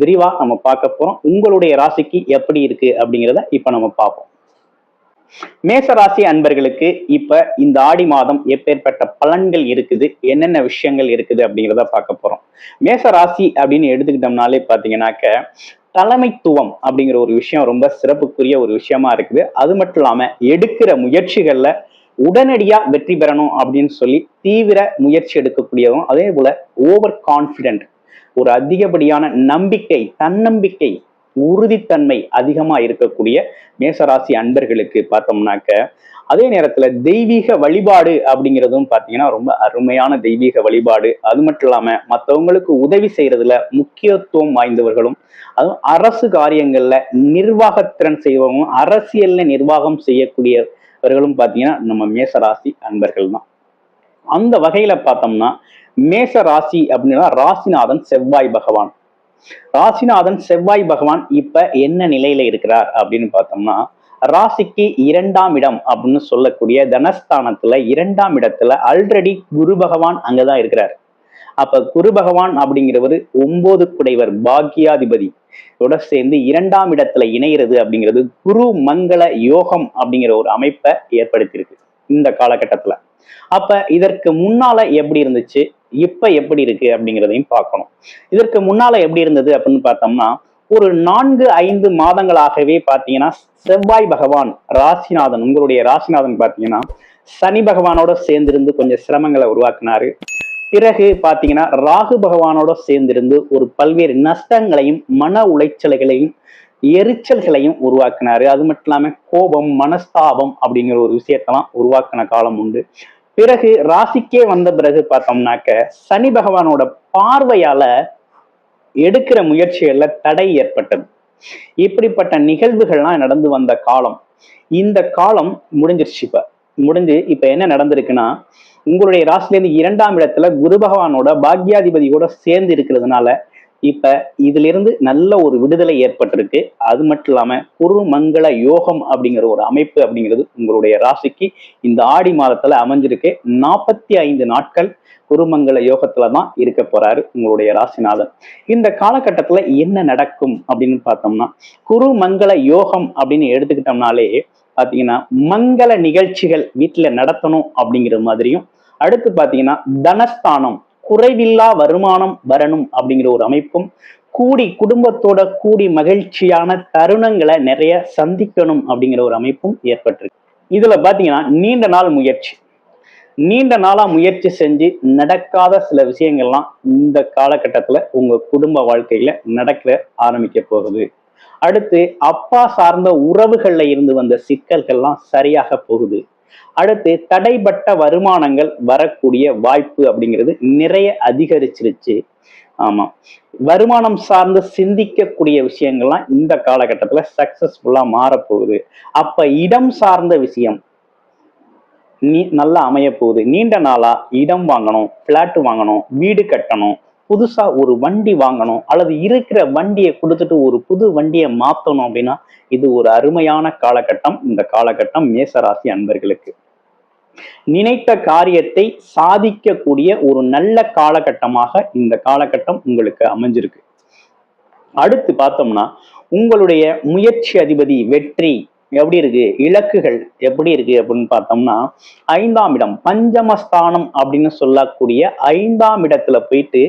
விரிவா நம்ம பார்க்க போறோம். உங்களுடைய ராசிக்கு எப்படி இருக்கு அப்படிங்கிறத இப்ப நம்ம பார்ப்போம். மேச ராசி அன்பர்களுக்கு இப்ப இந்த ஆடி மாதம் எப்பேற்பட்ட பலன்கள் இருக்குது என்னென்ன விஷயங்கள் இருக்குது அப்படிங்கிறத பார்க்க போறோம். மேச ராசி அப்படின்னு எடுத்துக்கிட்டோம்னாலே பாத்தீங்கன்னாக்க தலைமைத்துவம் அப்படிங்கிற ஒரு விஷயம் ரொம்ப சிறப்புக்குரிய ஒரு விஷயமா இருக்குது. அது மட்டும் இல்லாம எடுக்கிற முயற்சிகள்ல உடனடியா வெற்றி பெறணும் அப்படின்னு சொல்லி தீவிர முயற்சி எடுக்கக்கூடியதும் அதே போல ஓவர் கான்பிடென்ட் ஒரு அதிகப்படியான நம்பிக்கை தன்னம்பிக்கை உறுதித்தன்மை அதிகமா இருக்கக்கூடிய மேசராசி அன்பர்களுக்கு பார்த்தோம்னாக்க அதே நேரத்துல தெய்வீக வழிபாடு அப்படிங்கிறதும் பாத்தீங்கன்னா ரொம்ப அருமையான தெய்வீக வழிபாடு. அது மட்டும் இல்லாம மற்றவங்களுக்கு உதவி செய்யறதுல முக்கியத்துவம் வாய்ந்தவர்களும் அதுவும் அரசு காரியங்கள்ல நிர்வாகத்திறன் செய்வங்களும் அரசியல்ல நிர்வாகம் செய்யக்கூடியவர்களும் பாத்தீங்கன்னா நம்ம மேசராசி அன்பர்கள் தான். அந்த வகையில பார்த்தோம்னா மேச ராசி அப்படின்னா ராசிநாதன் செவ்வாய் பகவான். ராசிநாதன் செவ்வாய் பகவான் இப்ப என்ன நிலையில இருக்கிறார் அப்படின்னு பார்த்தோம்னா ராசிக்கு இரண்டாம் இடம் அப்படின்னு சொல்லக்கூடிய தனஸ்தானத்துல இரண்டாம் இடத்துல ஆல்ரெடி குரு பகவான் அங்கதான் இருக்கிறார். அப்ப குரு பகவான் அப்படிங்கிறவர் ஒன்பது குடைவர் பாக்கியாதிபதி இதோட சேர்ந்து இரண்டாம் இடத்துல இணைகிறது அப்படிங்கிறது குரு மங்கள யோகம் அப்படிங்கிற ஒரு அமைப்பை ஏற்படுத்தியிருக்கு இந்த காலகட்டத்துல. அப்ப இதற்கு முன்னால எப்படி இருந்துச்சு? இப்ப எப்படி இருக்கு? அப்படிங்கிறதையும் பார்க்கணும். இதற்கு முன்னால எப்படி இருந்தது அப்படின்னு பார்த்தோம்னா ஒரு நான்கு ஐந்து மாதங்களாகவே பார்த்தீங்கன்னா செவ்வாய் பகவான் ராசிநாதன் உங்களுடைய ராசிநாதன் பார்த்தீங்கன்னா சனி பகவானோட சேர்ந்திருந்து கொஞ்சம் சிரமங்களை உருவாக்குனாரு. பிறகு பாத்தீங்கன்னா ராகு பகவானோட சேர்ந்திருந்து ஒரு பல்வேறு நஷ்டங்களையும் மன உளைச்சல்களையும் எரிச்சல்களையும் உருவாக்குனாரு. அது மட்டும் இல்லாம கோபம் மனஸ்தாபம் அப்படிங்கிற ஒரு விஷயத்தெல்லாம் உருவாக்கின காலம் உண்டு. பிறகு ராசிக்கே வந்த பிறகு பார்த்தோம்னாக்க சனி பகவானோட பார்வையால எடுக்கிற முயற்சிகள்ல தடை ஏற்பட்டது. இப்படிப்பட்ட நிகழ்வுகள்லாம் நடந்து வந்த காலம். இந்த காலம் முடிஞ்சிருச்சு இப்ப. முடிஞ்சு இப்ப என்ன நடந்திருக்குன்னா உங்களுடைய ராசிலேருந்து இரண்டாம் இடத்துல குரு பகவானோட பாக்யாதிபதியோட சேர்ந்து இருக்கிறதுனால இப்ப இதுல இருந்து நல்ல ஒரு விடுதலை ஏற்பட்டிருக்கு. அது மட்டும் இல்லாம குருமங்கள யோகம் அப்படிங்கிற ஒரு அமைப்பு அப்படிங்கிறது உங்களுடைய ராசிக்கு இந்த ஆடி மாதத்துல அமைஞ்சிருக்கு. நாற்பத்தி ஐந்து நாட்கள் குருமங்கள யோகத்துல தான் இருக்க போறாரு உங்களுடைய ராசிநாதன். இந்த காலகட்டத்துல என்ன நடக்கும் அப்படின்னு பார்த்தோம்னா குருமங்கள யோகம் அப்படின்னு எடுத்துக்கிட்டோம்னாலே பாத்தீங்கன்னா மங்கள நிகழ்ச்சிகள் வீட்டுல நடத்தணும் அப்படிங்கிற மாதிரியும் அடுத்து பாத்தீங்கன்னா தனஸ்தானம் குறைவில்லா வருமானம் வரணும் அப்படிங்கிற ஒரு அமைப்பும் கூடி குடும்பத்தோட கூடி மகிழ்ச்சியான தருணங்களை நிறைய சந்திக்கணும் அப்படிங்கிற ஒரு அமைப்பும் ஏற்பட்டிருக்கு. இதுல பாத்தீங்கன்னா நீண்ட நாள் முயற்சி. நீண்ட நாளா முயற்சி செஞ்சு நடக்காத சில விஷயங்கள்லாம் இந்த காலகட்டத்துல உங்க குடும்ப வாழ்க்கையில நடக்க ஆரம்பிக்க போகுது. அடுத்து அப்பா சார்ந்த உறவுகள்ல இருந்து வந்த சிக்கல்கள்லாம் சரியாக போகுது. அடுத்து தடைப்பட்ட வருமானங்கள் வரக்கூடிய வாய்ப்பு அப்படிங்கிறது நிறைய அதிகரிச்சிருச்சு. ஆமா. வருமானம் சார்ந்து சிந்திக்கக்கூடிய விஷயங்கள்லாம் இந்த காலகட்டத்துல சக்சஸ்ஃபுல்லா மாறப்போகுது. அப்ப இடம் சார்ந்த விஷயம் நீ நல்லா அமைய போகுது நீண்ட நாளா இடம் வாங்கணும் பிளாட் வாங்கணும் வீடு கட்டணும் புதுசா ஒரு வண்டி வாங்கணும் அல்லது இருக்கிற வண்டியை கொடுத்துட்டு ஒரு புது வண்டியை மாத்தணும் அப்படின்னா இது ஒரு அருமையான காலகட்டம். இந்த காலகட்டம் மேசராசி அன்பர்களுக்கு. நினைத்த காரியத்தை சாதிக்கக்கூடிய ஒரு நல்ல காலகட்டமாக இந்த காலகட்டம் உங்களுக்கு அமைஞ்சிருக்கு. அடுத்து பார்த்தோம்னா உங்களுடைய முயற்சி அதிபதி வெற்றி எப்படி இருக்கு? இலக்குகள் எப்படி இருக்கு அப்படின்னு பார்த்தோம்னா ஐந்தாம் இடம் பஞ்சமஸ்தானம் அப்படின்னு சொல்லக்கூடிய ஐந்தாம் இடத்துல போயிட்டு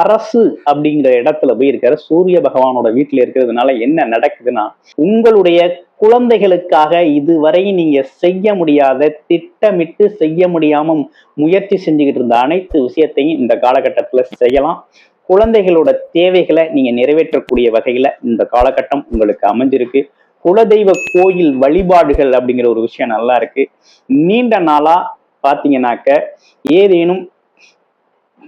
அரசு அப்படிங்கிற இடத்துல போய் இருக்கிற சூரிய பகவானோட வீட்டுல இருக்கிறதுனால என்ன நடக்குதுன்னா உங்களுடைய குழந்தைகளுக்காக இதுவரை நீங்க செய்ய முடியாத திட்டமிட்டு செய்ய முடியாம முயற்சி செஞ்சுக்கிட்டு இருந்த அனைத்து விஷயத்தையும் இந்த காலகட்டத்துல செய்யலாம். குழந்தைகளோட தேவைகளை நீங்க நிறைவேற்றக்கூடிய வகையில இந்த காலகட்டம் உங்களுக்கு அமைஞ்சிருக்கு. குலதெய்வ கோயில் வழிபாடுகள் அப்படிங்கிற ஒரு விஷயம் நல்லா இருக்கு. நீண்ட நாளா பாத்தீங்கன்னாக்க ஏதேனும்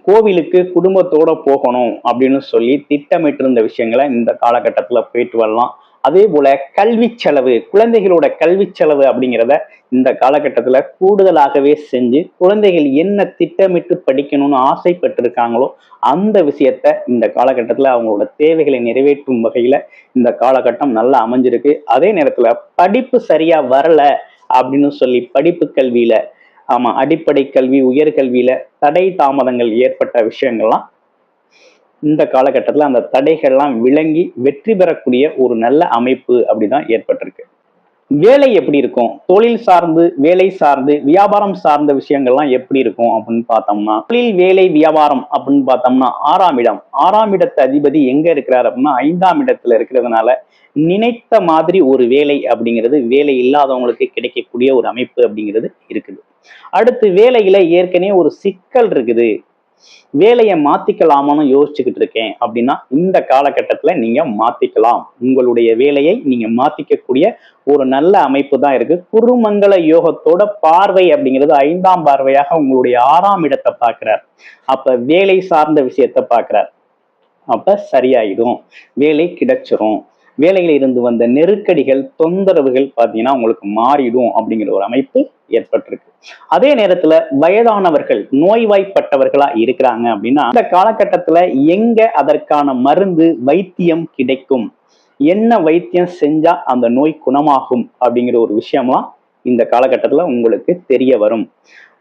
கோவிலுக்கு குடும்பத்தோட போகணும் அப்படின்னு சொல்லி திட்டமிட்டு இருந்த விஷயங்களை இந்த காலகட்டத்துல போயிட்டு வரலாம். அதே போல கல்வி செலவு குழந்தைகளோட கல்வி செலவு அப்படிங்கிறத இந்த காலகட்டத்தில் கூடுதலாகவே செஞ்சு குழந்தைகள் என்ன திட்டமிட்டு படிக்கணும்னு ஆசைப்பட்டிருக்காங்களோ அந்த விஷயத்த இந்த காலகட்டத்தில் அவங்களோட தேவைகளை நிறைவேற்றும் வகையில் இந்த காலகட்டம் நல்லா அமைஞ்சிருக்கு. அதே நேரத்தில் படிப்பு சரியா வரல அப்படின்னு சொல்லி படிப்பு கல்வியில ஆமா அடிப்படை கல்வி உயர்கல்வியில தடை தாமதங்கள் ஏற்பட்ட விஷயங்கள்லாம் இந்த காலகட்டத்தில் அந்த தடைகள்லாம் விளங்கி வெற்றி பெறக்கூடிய ஒரு நல்ல அமைப்பு அப்படிதான் ஏற்பட்டிருக்கு. வேலை எப்படி இருக்கும்? தொழில் சார்ந்து வேலை சார்ந்து வியாபாரம் சார்ந்த விஷயங்கள்லாம் எப்படி இருக்கும் அப்படின்னு பார்த்தோம்னா தொழில் வேலை வியாபாரம் அப்படின்னு பார்த்தோம்னா ஆறாம் இடம். ஆறாம் இடத்து அதிபதி எங்க இருக்கிறார் அப்படின்னா ஐந்தாம் இடத்துல இருக்கிறதுனால நினைத்த மாதிரி ஒரு வேலை அப்படிங்கிறது வேலை இல்லாதவங்களுக்கு கிடைக்கக்கூடிய ஒரு அமைப்பு அப்படிங்கிறது இருக்குது. அடுத்து வேலையில ஏற்கனவே ஒரு சிக்கல் இருக்குது. வேலையை மாத்திக்கலாமான்னு யோசிச்சுக்கிட்டு இருக்கேன். அப்படின்னா இந்த காலகட்டத்துல நீங்க மாத்திக்கலாம். உங்களுடைய வேலையை நீங்க மாத்திக்கக்கூடிய ஒரு நல்ல அமைப்பு தான் இருக்கு. குருமங்கள யோகத்தோட பார்வை அப்படிங்கிறது ஐந்தாம் பார்வையாக உங்களுடைய ஆறாம் இடத்தை பார்க்கிறார். அப்ப வேலை சார்ந்த விஷயத்த பார்க்கிறார். அப்ப சரியாயிடும். வேலை கிடைச்சிரும். வேலையில இருந்து வந்த நெருக்கடிகள் தொந்தரவுகள் பார்த்தீங்கன்னா உங்களுக்கு மாறிடும் அப்படிங்கிற ஒரு அமைப்பு ஏற்பட்டிருக்கு. அதே நேரத்துல வயதானவர்கள் நோய்வாய்ப்பட்டவர்களா இருக்கிறாங்க அப்படின்னா இந்த காலகட்டத்துல எங்க அதற்கான மருந்து வைத்தியம் கிடைக்கும்? என்ன வைத்தியம் செஞ்சா அந்த நோய் குணமாகும் அப்படிங்கிற ஒரு விஷயம்லாம் இந்த காலகட்டத்துல உங்களுக்கு தெரிய வரும்.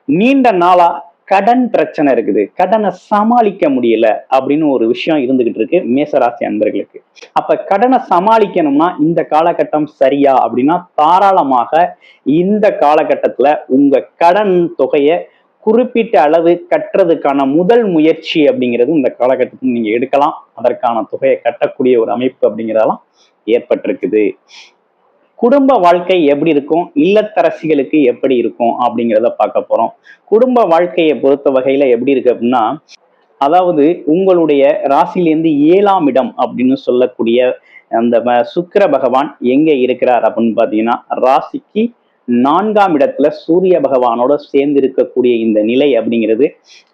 நீண்ட நாளா கடன் பிரச்சனை இருக்குது. கடனை சமாளிக்க முடியல அப்படின்னு ஒரு விஷயம் இருந்துகிட்டு இருக்கு மேசராசி அன்பர்களுக்கு. அப்ப கடனை சமாளிக்கணும்னா இந்த காலகட்டம் சரியா அப்படின்னா தாராளமாக இந்த காலகட்டத்துல உங்க கடன் தொகையை குறிப்பிட்ட அளவு கட்டுறதுக்கான முதல் முயற்சி அப்படிங்கிறது இந்த காலகட்டத்தில் நீங்க எடுக்கலாம். அதற்கான தொகையை கட்டக்கூடிய ஒரு அமைப்பு அப்படிங்கிறதெல்லாம் ஏற்பட்டிருக்குது. குடும்ப வாழ்க்கை எப்படி இருக்கும்? இல்லத்தரசிகளுக்கு எப்படி இருக்கும்? அப்படிங்கிறத பார்க்க போறோம். குடும்ப வாழ்க்கையை பொறுத்த வகையில எப்படி இருக்கு அப்படின்னா அதாவது உங்களுடைய ராசியிலேருந்து ஏழாம் இடம் அப்படின்னு சொல்லக்கூடிய அந்த சுக்கர பகவான் எங்க இருக்கிறார் அப்படின்னு பாத்தீங்கன்னா ராசிக்கு நான்காம் இடத்துல சூரிய பகவானோட சேர்ந்து இருக்கக்கூடிய இந்த நிலை அப்படிங்கிறது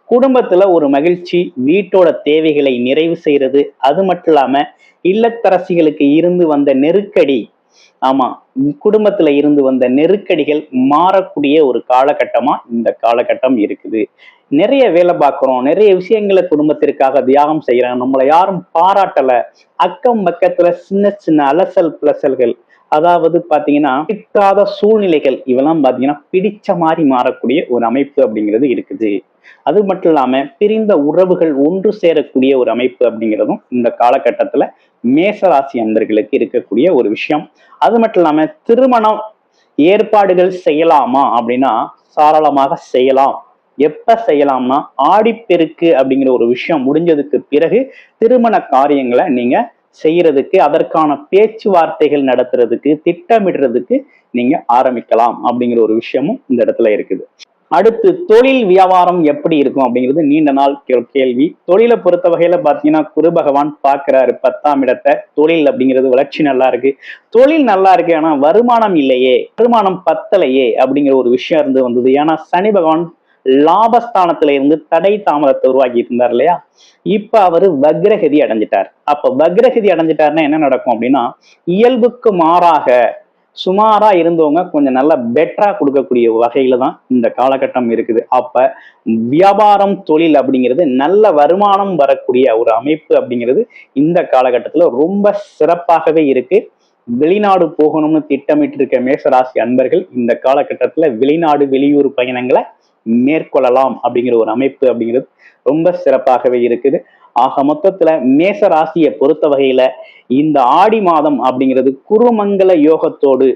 குடும்பத்துல ஒரு மகிழ்ச்சி வீட்டோட தேவைகளை நிறைவு செய்யறது அது மட்டும் இல்லாம இல்லத்தரசிகளுக்கு இருந்து வந்த நெருக்கடி ஆமா குடும்பத்துல இருந்து வந்த நெருக்கடிகள் மாறக்கூடிய ஒரு காலகட்டமா இந்த காலகட்டம் இருக்குது. நிறைய வேலை பார்க்குறோம் நிறைய விஷயங்களை குடும்பத்திற்காக தியாகம் செய்யறோம். நம்மளை யாரும் பாராட்டல. அக்கம் பக்கத்துல சின்ன சின்ன அலசல் பிளசல்கள் அதாவது பாத்தீங்கன்னா பிடிக்காத சூழ்நிலைகள் இவெல்லாம் பாத்தீங்கன்னா பிடிச்ச மாதிரி மாறக்கூடிய ஒரு அமைப்பு அப்படிங்கிறது இருக்குது. அது மட்டும் இல்லாம பிரிந்த உறவுகள் ஒன்று சேரக்கூடிய ஒரு அமைப்பு அப்படிங்கிறதும் இந்த காலகட்டத்துல மேசராசி அன்பர்களுக்கு இருக்கக்கூடிய ஒரு விஷயம். அது மட்டும் இல்லாம திருமணம் ஏற்பாடுகள் செய்யலாமா அப்படின்னா தாராளமாக செய்யலாம். எப்ப செய்யலாம்னா ஆடிப்பெருக்கு அப்படிங்கிற ஒரு விஷயம் முடிஞ்சதுக்கு பிறகு திருமண காரியங்களை நீங்க செய்யறதுக்கு அதற்கான பேச்சுவார்த்தைகள் நடத்துறதுக்கு திட்டமிடுறதுக்கு நீங்க ஆரம்பிக்கலாம் அப்படிங்கிற ஒரு விஷயமும் இந்த இடத்துல இருக்குது. அடுத்து தொழில் வியாபாரம் எப்படி இருக்கும் அப்படிங்கிறது நீண்ட நாள் கேள்வி. தொழிலை பொறுத்த வகையில பாத்தீங்கன்னா குரு பகவான் பாக்குறாரு பத்தாம் இடத்தை. தொழில் அப்படிங்கிறது வளர்ச்சி நல்லா இருக்கு. தொழில் நல்லா இருக்கு ஆனா வருமானம் இல்லையே. வருமானம் பத்தலையே அப்படிங்கிற ஒரு விஷயம் இருந்து வந்தது. ஏன்னா சனி பகவான் லாபஸ்தானத்துல இருந்து தடை தாமதத்தை உருவாக்கிட்டு இருந்தார் இல்லையா? இப்ப அவரு வக்ரகதி அடைஞ்சிட்டார். அப்ப வக்ரகதி அடைஞ்சிட்டாருன்னா என்ன நடக்கும் அப்படின்னா இயல்புக்கு மாறாக சுமாரா இருந்தவங்க கொஞ்சம் நல்லா பெட்டரா கொடுக்கக்கூடிய வகையில தான் இந்த காலகட்டம் இருக்குது. அப்ப வியாபாரம் தொழில் அப்படிங்கிறது நல்ல வருமானம் வரக்கூடிய ஒரு அமைப்பு அப்படிங்கிறது இந்த காலகட்டத்துல ரொம்ப சிறப்பாகவே இருக்கு. வெளிநாடு போகணும்னு திட்டமிட்டு இருக்க மேசராசி அன்பர்கள் இந்த காலகட்டத்துல வெளிநாடு வெளியூர் பயணங்களை மேற்கொள்ளலாம் அப்படிங்கிற ஒரு அமைப்பு அப்படிங்கிறது ரொம்ப சிறப்பாகவே இருக்குது. ஆக மொத்தத்துல மேச ராசியை பொறுத்த வகையில இந்த ஆடி மாதம் அப்படிங்கிறது குருமங்கல யோகத்தோடு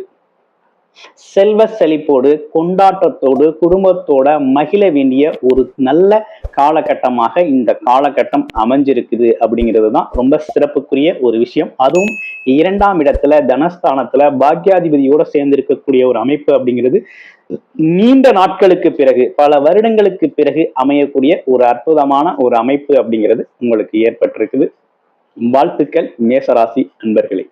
செல்வ செழிப்போடு கொண்டாட்டத்தோடு குடும்பத்தோட மகிழ வேண்டிய ஒரு நல்ல காலகட்டமாக இந்த காலகட்டம் அமைஞ்சிருக்குது அப்படிங்கிறது தான் ரொம்ப சிறப்புக்குரிய ஒரு விஷயம். அதுவும் இரண்டாம் இடத்துல தனஸ்தானத்துல பாக்யாதிபதியோட சேர்ந்து இருக்கக்கூடிய ஒரு அமைப்பு அப்படிங்கிறது நீண்ட நாட்களுக்கு பிறகு பல வருடங்களுக்கு பிறகு அமையக்கூடிய ஒரு அற்புதமான ஒரு அமைப்பு அப்படிங்கிறது உங்களுக்கு ஏற்பட்டிருக்குது. வாழ்த்துக்கள் மேசராசி அன்பர்களே.